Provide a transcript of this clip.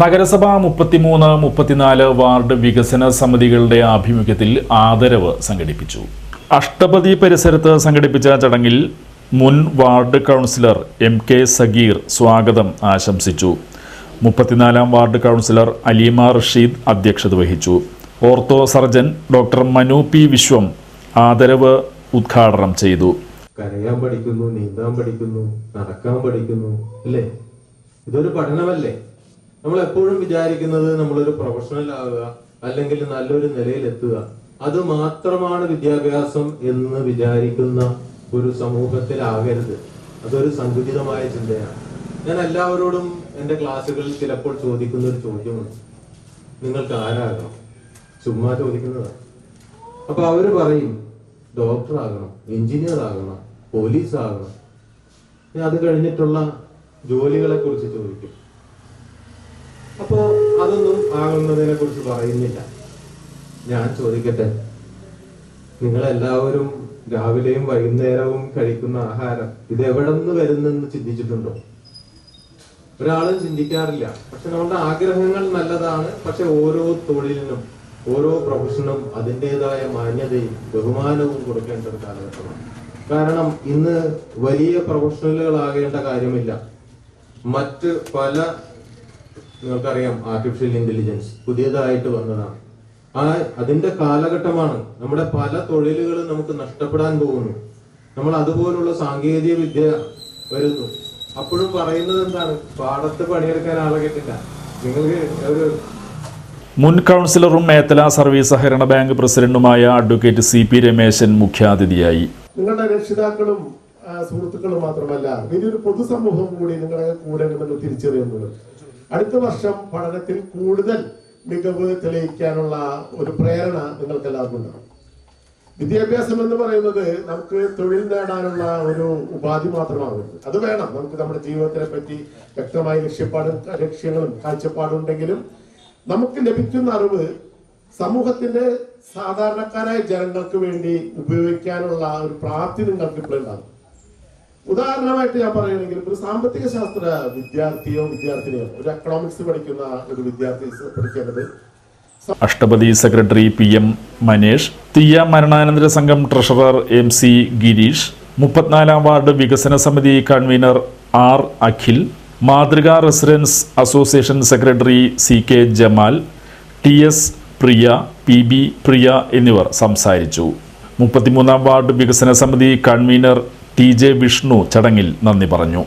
നഗരസഭ മുപ്പത്തിമൂന്ന് മുപ്പത്തിനാല് വാർഡ് വികസന സമിതികളുടെ ആഭിമുഖ്യത്തിൽ ആദരവ് സംഘടിപ്പിച്ചു. അഷ്ടപതി പരിസരത്ത് സംഘടിപ്പിച്ച ചടങ്ങിൽ മുൻ ward councillor M K Sageer സ്വാഗതം ആശംസിച്ചു. മുപ്പത്തിനാലാം വാർഡ് കൗൺസിലർ അലീമ റഷീദ് അധ്യക്ഷത വഹിച്ചു. Ortho surgeon doctor Manu P Viswam ആദരവ് ഉദ്ഘാടനം ചെയ്തു. കരയാൻ പഠിക്കുന്നു നീന്താൻ പഠിക്കുന്നു നടക്കാൻ പഠിക്കുന്നു അല്ലേ? ഇതൊരു പഠനമല്ലേ? നമ്മൾ എപ്പോഴും വിചാരിക്കുന്നത് നമ്മളൊരു പ്രൊഫഷണൽ ആവുക അല്ലെങ്കിൽ നല്ലൊരു നിലയിൽ എത്തുക അത് മാത്രമാണ് വിദ്യാഭ്യാസം എന്ന് വിചാരിക്കുന്ന ഒരു സമൂഹത്തിലാകരുത്. അതൊരു സങ്കുചിതമായ ചിന്തയാണ്. ഞാൻ എല്ലാവരോടും എന്റെ ക്ലാസ്സുകളിൽ ചിലപ്പോൾ ചോദിക്കുന്ന ഒരു ചോദ്യമുണ്ട്. നിങ്ങൾക്ക് ആരാകണം ചുമ്മാ ചോദിക്കുന്നതാണ് അപ്പൊ അവർ പറയും ഡോക്ടർ ആകണം എഞ്ചിനീയർ ആകണം പോലീസ് ആകണം അത് കഴിഞ്ഞിട്ടുള്ള ജോലികളെ കുറിച്ച് ചോദിക്കും. അപ്പോ അതൊന്നും ആകുന്നതിനെ കുറിച്ച് പറയുന്നില്ല. ഞാൻ ചോദിക്കട്ടെ? നിങ്ങൾ എല്ലാവരും രാവിലെയും വൈകുന്നേരവും കഴിക്കുന്ന ആഹാരം ഇത് എവിടെ നിന്ന് വരുന്നെന്ന് ചിന്തിച്ചിട്ടുണ്ടോ? ഒരാളും ചിന്തിക്കാറില്ല. പക്ഷെ നമ്മുടെ ആഗ്രഹങ്ങൾ നല്ലതാണ്. പക്ഷെ ഓരോ തൊഴിലിനും ഓരോ പ്രൊഫഷനും അതിന്റെതായ മാന്യതയും ബഹുമാനവും കൊടുക്കേണ്ട ഒരു കാലഘട്ടമാണ്. കാരണം ഇന്ന് വലിയ പ്രൊഫഷണലുകളാകേണ്ട കാര്യമില്ല. മറ്റ് പല നിങ്ങൾക്കറിയാം ആർട്ടിഫിഷ്യൽ ഇന്റലിജൻസ് പുതിയതായിട്ട് വന്നതാണ്. ആ അതിന്റെ കാലഘട്ടമാണ്. നമ്മുടെ പല തൊഴിലുകളും നമുക്ക് നഷ്ടപ്പെടാൻ പോകുന്നു. നമ്മൾ അതുപോലുള്ള സാങ്കേതിക വിദ്യ വരുന്നു. അപ്പോഴും പറയുന്നത് എന്താണ്? പാടത്ത് പണിയെടുക്കാൻ ആളെ കിട്ടില്ല. നിങ്ങൾക്ക് ഒരു മുൻ കൗൺസിലറും മേത്തല സർവീസ് സഹകരണ ബാങ്ക് പ്രസിഡന്റുമായ അഡ്വക്കേറ്റ് സി പി രമേശൻ മുഖ്യാതിഥിയായി. നിങ്ങളുടെ രക്ഷിതാക്കളും സുഹൃത്തുക്കളും മാത്രമല്ല ഇനി ഒരു പൊതുസമൂഹം കൂടി നിങ്ങളുടെ കൂടെ ഉണ്ടെന്ന് തിരിച്ചറിയുന്നത് അടുത്ത വർഷം പഠനത്തിൽ കൂടുതൽ മികവ് തെളിയിക്കാനുള്ള ഒരു പ്രേരണ നിങ്ങൾക്ക് എല്ലാവർക്കും വിദ്യാഭ്യാസം എന്ന് പറയുന്നത് നമുക്ക് തൊഴിൽ നേടാനുള്ള ഒരു ഉപാധി മാത്രമാകരുത് അത് വേണം. നമുക്ക് നമ്മുടെ ജീവിതത്തിനെ പറ്റി വ്യക്തമായ ലക്ഷ്യപ്പാടും ലക്ഷ്യങ്ങളും കാഴ്ചപ്പാടും ഉണ്ടെങ്കിലും നമുക്ക് ലഭിക്കുന്ന അറിവ് സമൂഹത്തിന്റെ സാധാരണക്കാരായ ജനങ്ങൾക്ക് വേണ്ടി ഉപയോഗിക്കാനുള്ള ഒരു പ്രാപ്തി നിങ്ങൾക്ക് ഇപ്പോഴുണ്ടാകും ഉദാഹരണമായിട്ട് ഞാൻ പറയുകയാണെങ്കിൽ ഒരു സാമ്പത്തിക ശാസ്ത്ര വിദ്യാർത്ഥിയോ വിദ്യാർത്ഥിനിയോ ഒരു എക്കണോമിക്സ് പഠിക്കുന്ന ഒരു വിദ്യാർത്ഥി പഠിക്കേണ്ടത് അഷ്ടപതി സെക്രട്ടറി പി എം മനേഷ് തീയ മരണാനന്തര സംഘം ട്രഷറർ എം സി ഗിരീഷ് മുപ്പത്തിനാലാം വാർഡ് വികസന സമിതി കൺവീനർ ആർ അഖിൽ മാതൃകാ residence association secretary C K Jamal T S Priya P B Priya എന്നിവർ സംസാരിച്ചു. മുപ്പത്തിമൂന്നാം വാർഡ് വികസന സമിതി കൺവീനർ ടി ജെ വിഷ്ണു ചടങ്ങിൽ നന്ദി പറഞ്ഞു